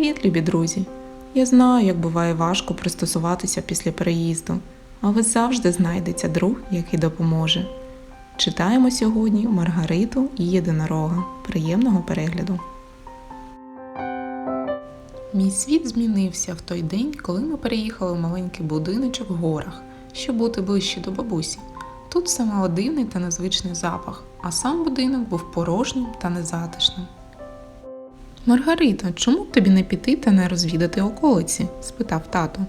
Привіт, любі друзі! Я знаю, як буває важко пристосуватися після переїзду, але завжди знайдеться друг, який допоможе. Читаємо сьогодні Маргариту і єдинорога. Приємного перегляду. Мій світ змінився в той день, коли ми переїхали в маленький будиночок в горах, щоб бути ближче до бабусі. Тут мало дивний та незвичний запах, а сам будинок був порожнім та незатишним. Маргарита, чому б тобі не піти та не розвідати околиці? спитав тато.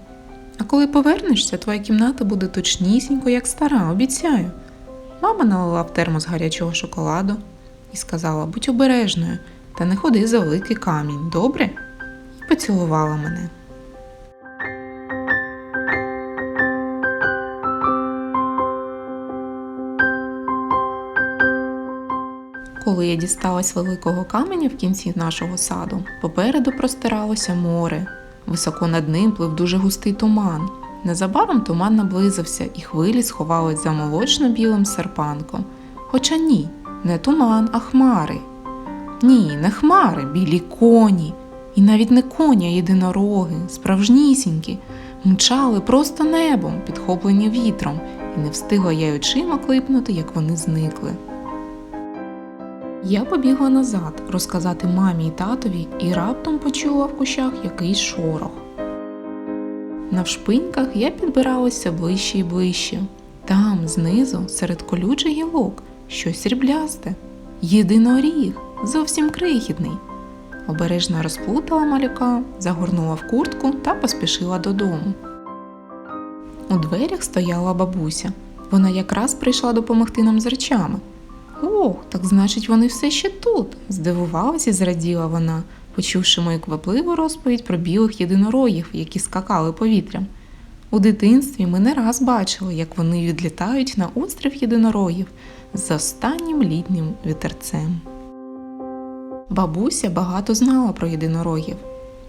А коли повернешся, твоя кімната буде точнісінько, як стара, обіцяю. Мама налила в термос гарячого шоколаду і сказала: будь обережною та не ходи за великий камінь, добре? І поцілувала мене. Коли я дісталась великого каменя в кінці нашого саду, попереду простиралося море. Високо над ним плив дуже густий туман. Незабаром туман наблизився, і хвилі сховались за молочно-білим серпанком. Хоча ні, не туман, а хмари. Ні, не хмари, білі коні. І навіть не коні, а єдинороги, справжнісінькі, мчали просто небом, підхоплені вітром, і не встигла я й очима клипнути, як вони зникли. Я побігла назад розказати мамі і татові і раптом почула в кущах якийсь шорох. Навшпиньках я підбиралася ближче і ближче. Там, знизу, серед колючих гілок, щось сріблясте. Єдиноріг, зовсім крихітний. Обережно розплутала малюка, загорнула в куртку та поспішила додому. У дверях стояла бабуся. Вона якраз прийшла допомогти нам з речами. Ох, так значить, вони все ще тут, здивувалася і зраділа вона, почувши мою квапливу розповідь про білих єдинорогів, які скакали повітрям. У дитинстві ми не раз бачили, як вони відлітають на острів єдинорогів з останнім літнім вітерцем. Бабуся багато знала про єдинорогів.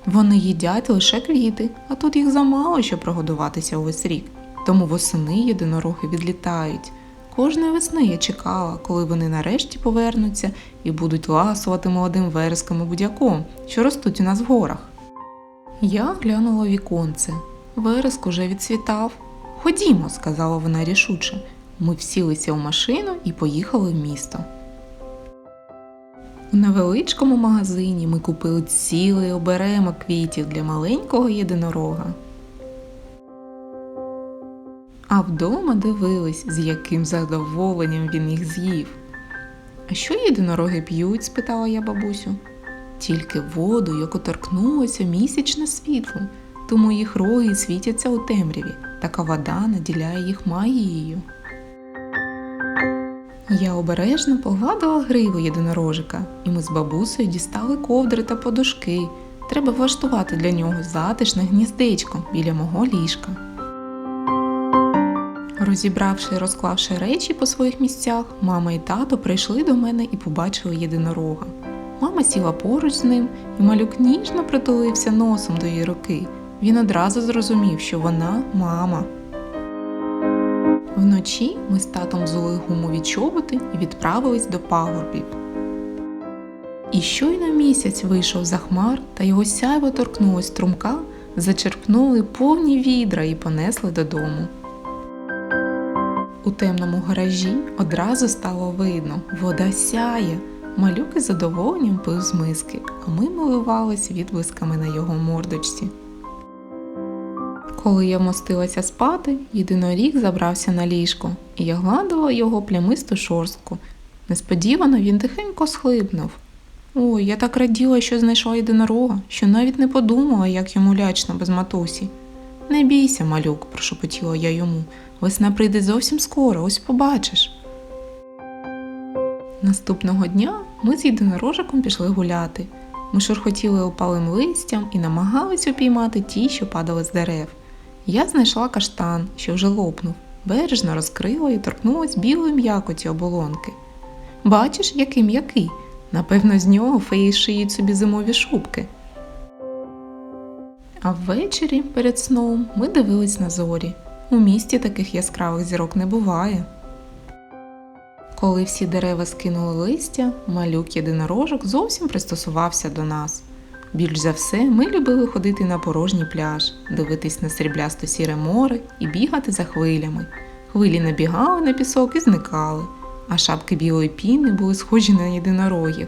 Вони їдять лише квіти, а тут їх замало, щоб прогодуватися увесь рік. Тому восени єдинороги відлітають. Кожної весни я чекала, коли вони нарешті повернуться і будуть ласувати молодим вереском і будяком, що ростуть у нас в горах. Я глянула віконце. Вереск уже відцвітав. Ходімо, сказала вона рішуче. Ми всілися в машину і поїхали в місто. У невеличкому магазині ми купили цілий оберемок квітів для маленького єдинорога. А вдома дивились, з яким задоволенням він їх з'їв. А що єдинороги п'ють? спитала я бабусю. Тільки воду, яку торкнулося місячне світло, тому їх роги світяться у темряві, така вода наділяє їх магією. Я обережно погладила гриву єдинорожика, і ми з бабусею дістали ковдри та подушки. Треба влаштувати для нього затишне гніздечко біля мого ліжка. Розібравши і розклавши речі по своїх місцях, мама і тато прийшли до мене і побачили єдинорога. Мама сіла поруч з ним, і малюк ніжно притулився носом до її руки. Він одразу зрозумів, що вона мама. Вночі ми з татом взули гумові чоботи і відправились до пагорбів. І щойно місяць вийшов за хмар, та його сяйво торкнулось струмка, зачерпнули повні відра і понесли додому. У темному гаражі одразу стало видно, вода сяє. Малюк із задоволенням пив з миски, а ми милувались відблисками на його мордочці. Коли я вмостилася спати, єдиноріг забрався на ліжко, і я гладила його плямисту шорстку. Несподівано він тихенько схлипнув. Ой, я так раділа, що знайшла єдинорога, що навіть не подумала, як йому лячно без матусі. Не бійся, малюк, прошепотіла я йому. Весна прийде зовсім скоро, ось побачиш. Наступного дня ми з єдинорожиком пішли гуляти. Ми шурхотіли опалим листям і намагались упіймати ті, що падали з дерев. Я знайшла каштан, що вже лопнув, бережно розкрила і торкнулась білої м'якоті оболонки. Бачиш, який м'який. Напевно, з нього феї шиють собі зимові шубки. А ввечері перед сном ми дивились на зорі. У місті таких яскравих зірок не буває. Коли всі дерева скинули листя, малюк єдинорожок зовсім пристосувався до нас. Більш за все, ми любили ходити на порожній пляж, дивитись на сріблясто сіре море і бігати за хвилями. Хвилі набігали на пісок і зникали, а шапки білої піни були схожі на єдинорогів.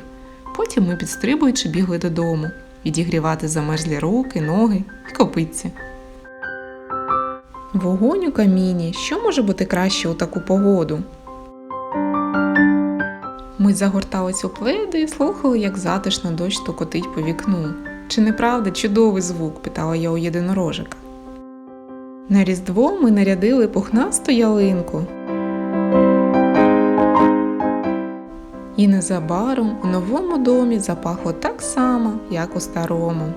Потім ми підстрибуючи бігли додому, відігрівати замерзлі руки, ноги і копитці. Вогонь у каміні. Що може бути краще у таку погоду? Ми загортались у пледи і слухали, як затишно дощ стукотить по вікну. Чи не правда чудовий звук? питала я у єдинорожика. На Різдво ми нарядили пухнасту ялинку. І незабаром у новому домі запахло так само, як у старому.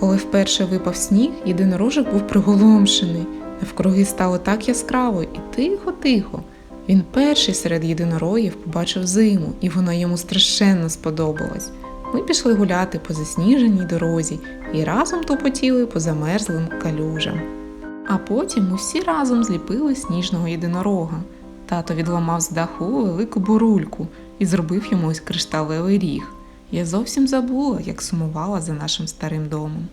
Коли вперше випав сніг, єдинорожик був приголомшений. Навкруги стало так яскраво і тихо-тихо. Він перший серед єдинорогів побачив зиму, і вона йому страшенно сподобалась. Ми пішли гуляти по засніженій дорозі і разом тупотіли по замерзлим калюжам. А потім усі разом зліпили сніжного єдинорога. Тато відламав з даху велику бурульку і зробив йому ось кришталевий ріг. Я зовсім забула, як сумувала за нашим старим домом.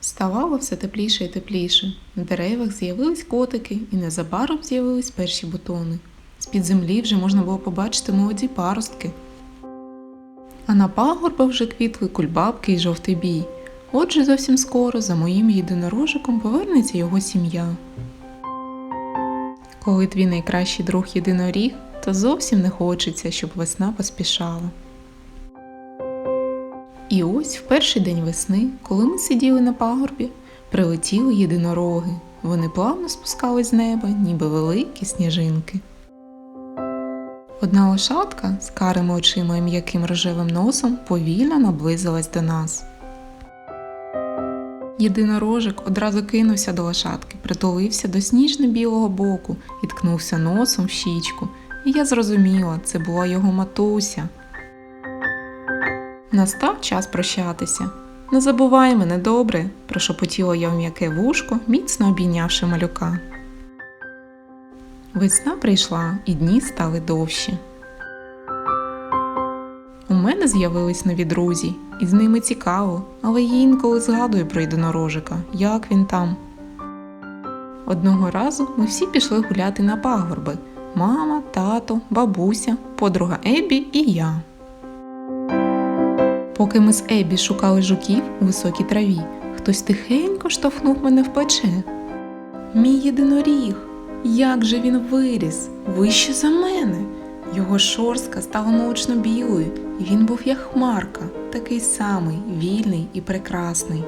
Ставало все тепліше і тепліше. На деревах з'явились котики, і незабаром з'явились перші бутони. З-під землі вже можна було побачити молоді паростки. А на пагорбах вже квітли кульбабки і жовтий бій. Отже, зовсім скоро за моїм єдинорожиком повернеться його сім'я. Коли твій найкращий друг єдиноріг, то зовсім не хочеться, щоб весна поспішала. І ось в перший день весни, коли ми сиділи на пагорбі, прилетіли єдинороги. Вони плавно спускались з неба, ніби великі сніжинки. Одна лошадка з карими очима і м'яким рожевим носом повільно наблизилась до нас. Єдинорожик одразу кинувся до лошадки, притулився до сніжно-білого боку і ткнувся носом в щічку. І я зрозуміла, це була його матуся. Настав час прощатися. Не забувай мене добре, прошепотіла я в м'яке вушко, міцно обійнявши малюка. Весна прийшла, і дні стали довші. У мене з'явились нові друзі, і з ними цікаво, але я інколи згадую про єдинорожика, як він там. Одного разу ми всі пішли гуляти на пагорби мама, тато, бабуся, подруга Ебі і я. Поки ми з Ебі шукали жуків у високій траві, хтось тихенько штовхнув мене в плече. Мій єдиноріг, як же він виріс, вище за мене. Його шорстка стала молочно білою, і він був як хмарка, такий самий, вільний і прекрасний.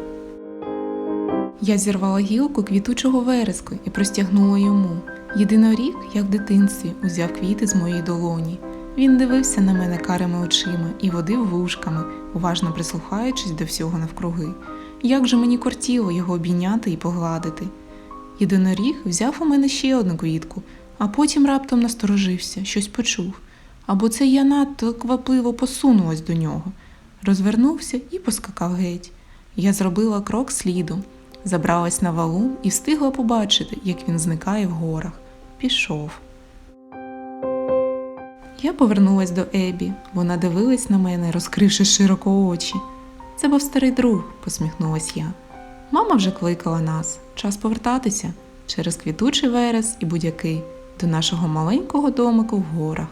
Я зірвала гілку квітучого вереску і простягнула йому. Єдиноріг, як в дитинстві, узяв квіти з моєї долоні. Він дивився на мене карими очима і водив вушками, уважно прислухаючись до всього навкруги. Як же мені кортіло його обійняти і погладити. Єдиноріг взяв у мене ще одну квітку, а потім раптом насторожився, щось почув. Або це я надто квапливо посунулась до нього, розвернувся і поскакав геть. Я зробила крок слідом, забралась на валу і встигла побачити, як він зникає в горах. Пішов. Я повернулась до Ебі. Вона дивилась на мене, розкривши широко очі. Це був старий друг, посміхнулась я. Мама вже кликала нас. Час повертатися через квітучий верес і будь-який до нашого маленького домику в горах.